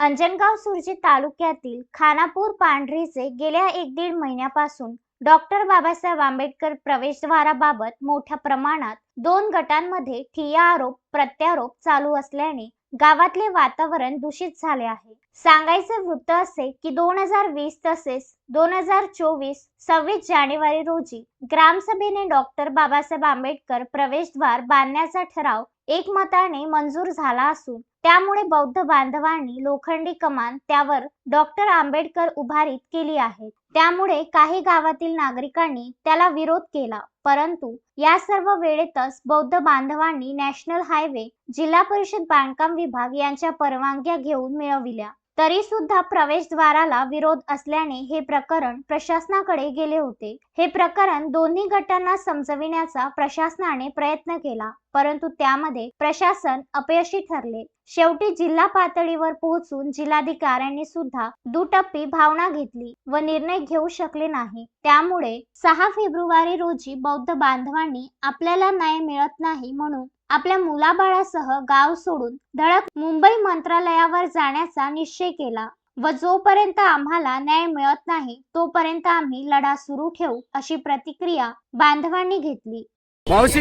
अंजनगाव सुरजी तालुक्यातील खानापूर पांढरीचे गेल्या एक दीड महिन्यापासून डॉक्टर बाबासाहेब आंबेडकर प्रवेशद्वाराबाबत मोठ्या प्रमाणात दोन गटांमध्ये ठिय्या आरोप प्रत्यारोप चालू असल्याने गावातले वातावरण दूषित झाले आहे. सांगायचे वृत्त असे की दोन हजार वीस तसेच दोन हजार चोवीस सव्वीस जानेवारी रोजी ग्रामसभेने डॉक्टर बाबासाहेब आंबेडकर प्रवेशद्वार बांधण्याचा ठराव एकमताने मंजूर झाला असून त्यामुळे बौद्ध बांधवांनी लोखंडी कमान त्यावर डॉक्टर आंबेडकर उभारीत केली आहे. त्यामुळे काही गावातील नागरिकांनी त्याला विरोध केला. परंतु या सर्व वेळेतच बौद्ध बांधवांनी नॅशनल हायवे जिल्हा परिषद बांधकाम विभाग यांच्या परवानग्या घेऊन मिळविल्या. तरी सुद्धा प्रवेशद्वाराला विरोध असल्याने हे प्रकरण प्रशासनाकडे गेले होते. हे प्रकरण दोन्ही गटांना समजविण्याचा प्रशासनाने प्रयत्न केला परंतु त्यामध्ये प्रशासन अपयशी ठरले. शेवटी जिल्हा पातळीवर पोहोचून जिल्हाधिकाऱ्यांनी सुद्धा दुटप्पी भावना घेतली व निर्णय घेऊ शकले नाही. त्यामुळे सहा फेब्रुवारी रोजी बौद्ध बांधवांनी आपल्याला न्याय मिळत नाही म्हणून आपल्या मुलाबाळासह गाव सोडून धडक मुंबई मंत्रालयावर जाण्याचा निश्चय केला व जोपर्यंत आम्हाला न्याय मिळत नाही तोपर्यंत आम्ही लढा सुरू ठेवू अशी प्रतिक्रिया बांधवांनी घेतली. मावशी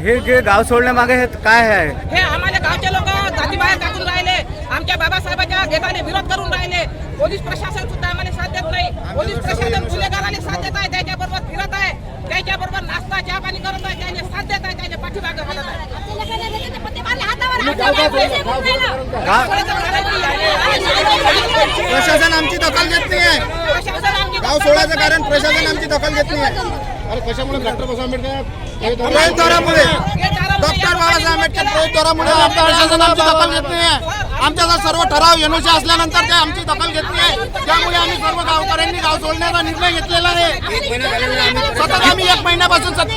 हे जे गाव सोडण्यामागे हे काय आहे? हे आम्हाला गावचे लोक जातीबाहेर टाकून राहिले. आमच्या बाबासाहेबांच्या गेटाने विरोध करून राहिले. पोलीस प्रशासन सुद्धा आम्हाला साथ देत नाही. पोलीस प्रशासन गुन्हेगाराला साथ देत आहे त्याच्याबरोबर फिरत आहे. त्याच्याबरोबर नाश्ता चहा पाणी करत आहे त्याने साथ देत आहे त्याच्या पाठीमागे घालत आहे. प्रशासन आमची दखल घेत नाही आहे. प्रशासन आमची गाव सोडायचं कारण प्रशासन आमची दखल घेत नाही आहे. अरे कशामुळे डॉक्टर बाबासाहेब आंबेडकर डॉक्टर बाबासाहेब आंबेडकर आपल्या प्रशासन आमची दखल घेत नाही आहे. आमचा जर सर्व ठराव एनओसी असल्यानंतर ते आमची दखल घेत नाही आहे. त्यामुळे आम्ही सर्व गावकऱ्यांनी गाव सोडण्याचा निर्णय घेतलेला आहे. सतत आम्ही एक महिन्यापासून एक.